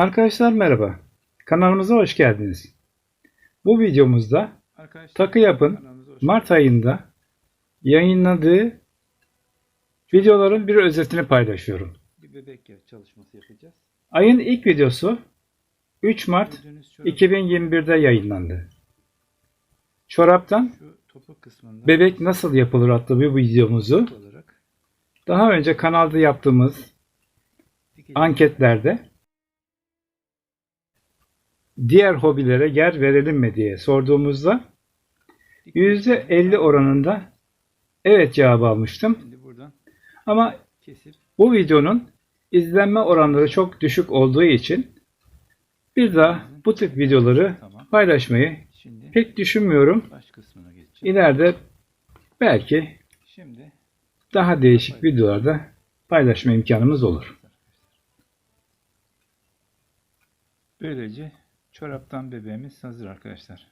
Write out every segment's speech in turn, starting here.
Arkadaşlar merhaba. Kanalımıza hoş geldiniz. Bu videomuzda Arkadaşlar Takı Yapın Mart ayında yayınladığı videoların bir özetini paylaşıyorum. bir bebek çalışması yapacağız. Ayın ilk videosu 3 Mart Gördüğünüz çorap 2021'de yayınlandı. Çoraptan bebek nasıl yapılır adlı bir videomuzu daha önce kanalda yaptığımız anketlerde diğer hobilere yer verelim mi diye sorduğumuzda Dikeceğiz. %50 oranında evet cevabı almıştım. Ama bu videonun izlenme oranları çok düşük olduğu için bir daha bu tip videoları paylaşmayı pek düşünmüyorum. İleride belki daha değişik videolarda paylaşma imkanımız olur. Böylece çoraptan bebeğimiz hazır arkadaşlar.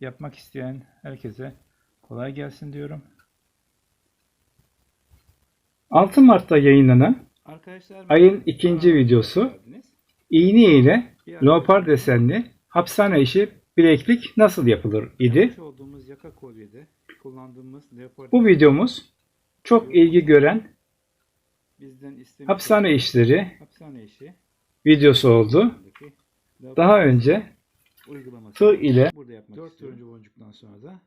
Yapmak isteyen herkese kolay gelsin diyorum. 6 Mart'ta yayınlanan Arkadaşlar ayın ikinci videosu iğne ile leopar desenli hapishane işi bileklik nasıl yapılır idi. Bu videomuz çok ilgi gören bizden hapishane işleri hapishane işi videosu oldu. Daha önce uygulaması tığ ile burada yapmak 4 turuncu boncuktan sonra da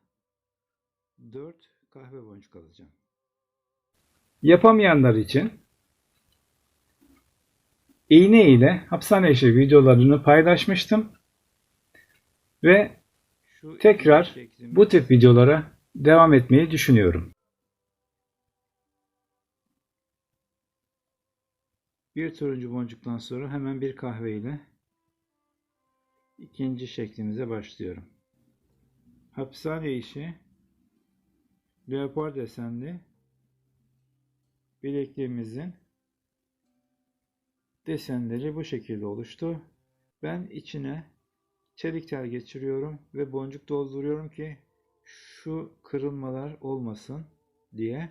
4 kahve boncuk alacağım. yapamayanlar için iğne ile hapishane işi videolarını paylaşmıştım ve Şu Tekrar bu tip videolara devam etmeyi düşünüyorum. bir turuncu boncuktan sonra hemen bir kahve ile ikinci şeklimize başlıyorum. Hapishane işi leopar desenli bilekliğimizin desenleri bu şekilde oluştu. Ben içine çelik tel geçiriyorum ve boncuk dolduruyorum ki şu kırılmalar olmasın diye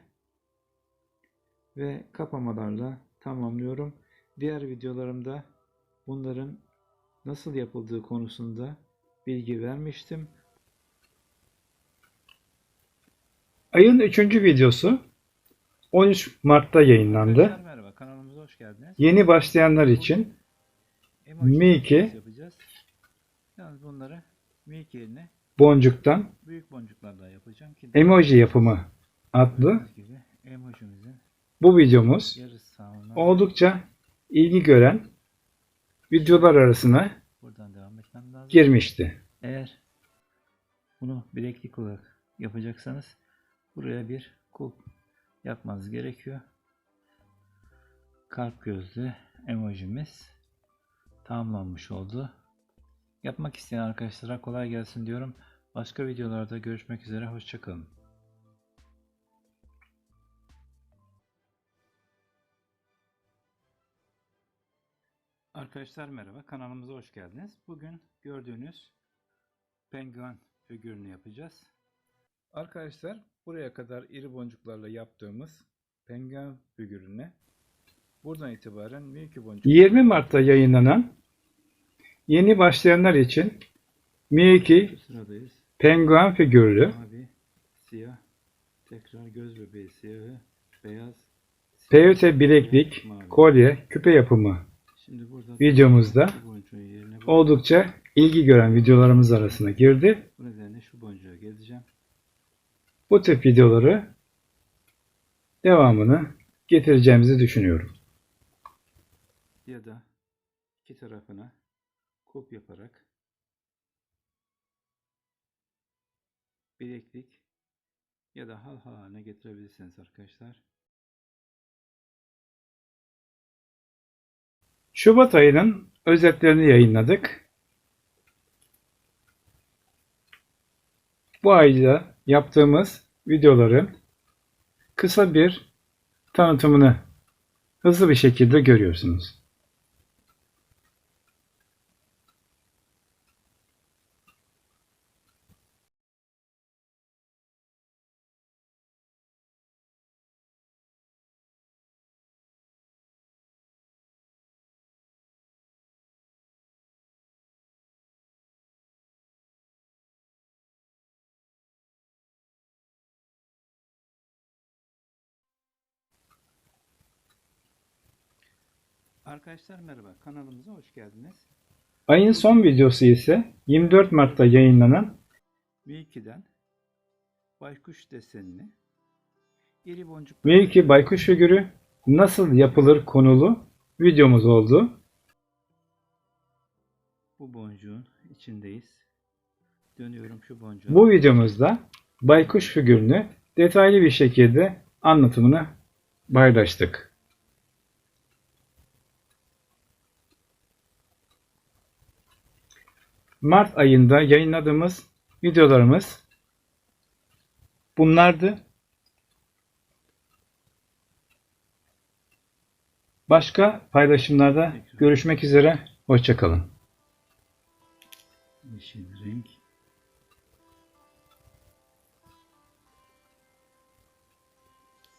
ve kapamalarla tamamlıyorum. Diğer videolarımda bunların nasıl yapıldığı konusunda bilgi vermiştim. Ayın 3. videosu 13 Mart'ta yayınlandı. Merhaba kanalımıza hoş geldiniz. Yeni başlayanlar için Emoji Miki. Yalnız bunları Miki yerine boncuktan büyük boncuklarla yapacağım ki emoji yapımı adlı bu videomuz oldukça ilgi gören videolar arasına buradan devam etmem lazım. girmişti. Eğer bunu bileklik olarak yapacaksanız buraya bir kulp yapmanız gerekiyor. Kalp gözlü emojimiz tamamlanmış oldu. Yapmak isteyen arkadaşlara kolay gelsin diyorum. Başka videolarda görüşmek üzere. Hoşçakalın. Arkadaşlar merhaba. Kanalımıza hoş geldiniz. Bugün gördüğünüz penguen figürünü yapacağız. Arkadaşlar buraya kadar iri boncuklarla yaptığımız penguen figürüne buradan itibaren Mickey boncuk 20 Mart'ta yayınlanan yeni başlayanlar için sıradayız. penguen figürlü Mavi, siyah, tekrar göz bebeği siyahı, beyaz, siyah, bileklik, mavi. kolye, küpe yapımı videomuzda oldukça ilgi gören videolarımız arasına girdi. bu nedenle şu boncuğa geleceğim. Bu tip videoları devamını getireceğimizi düşünüyorum. Ya da iki tarafına kulp yaparak bileklik ya da hal haline getirebilirsiniz arkadaşlar. Şubat ayının özetlerini yayınladık. Bu ayda yaptığımız videoların kısa bir tanıtımını hızlı bir şekilde görüyorsunuz. Arkadaşlar merhaba, kanalımıza hoş geldiniz. Ayın son videosu ise 24 Mart'ta yayınlanan Milky'den baykuş desenini iri boncuk Milky Baykuş figürü nasıl yapılır konulu videomuz oldu. bu boncuğun içindeyiz. Dönüyorum şu boncuğu. Bu videomuzda baykuş figürünü detaylı bir şekilde anlatımını paylaştık. Mart ayında yayınladığımız videolarımız bunlardı. Başka paylaşımlarda görüşmek üzere. Hoşçakalın. Yeşil renk.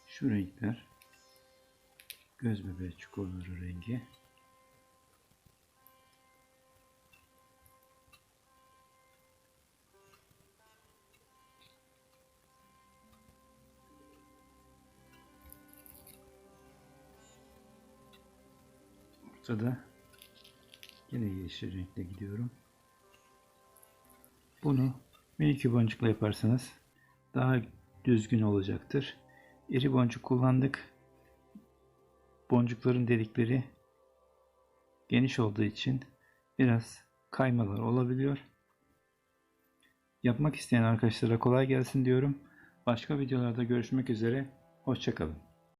Şu renkler göz bebeği çikolataları rengi. Ortada yine yeşil renkle gidiyorum. Bunu minik boncukla yaparsanız daha düzgün olacaktır. İri boncuk kullandık. Boncukların delikleri geniş olduğu için biraz kaymalar olabiliyor. Yapmak isteyen arkadaşlara kolay gelsin diyorum. Başka videolarda görüşmek üzere. Hoşçakalın.